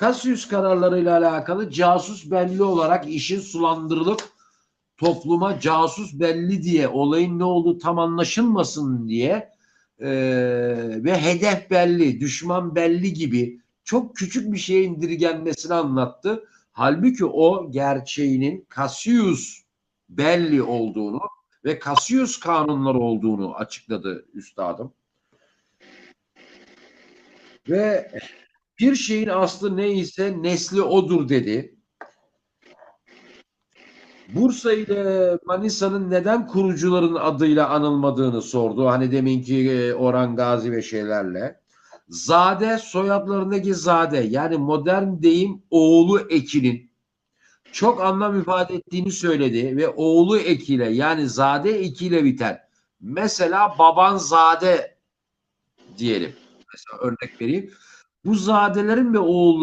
Cassius kararlarıyla alakalı casus belli olarak işin sulandırılıp topluma casus belli diye olayın ne olduğu tam anlaşılmasın diye e, ve hedef belli, düşman belli gibi çok küçük bir şeye indirgenmesini anlattı. Halbuki o gerçeğinin Cassius belli olduğunu ve Cassius kanunları olduğunu açıkladı üstadım. Ve bir şeyin aslı neyse nesli odur dedi. Bursa ile Manisa'nın neden kurucuların adıyla anılmadığını sordu. Hani deminki e, Orhan Gazi ve şeylerle. Zade soyadlarındaki zade yani modern deyim oğlu ekinin çok anlam ifade ettiğini söyledi ve oğlu ekiyle yani zade ekiyle biter. Mesela baban zade diyelim. Mesela örnek vereyim. Bu zadelerin ve oğulları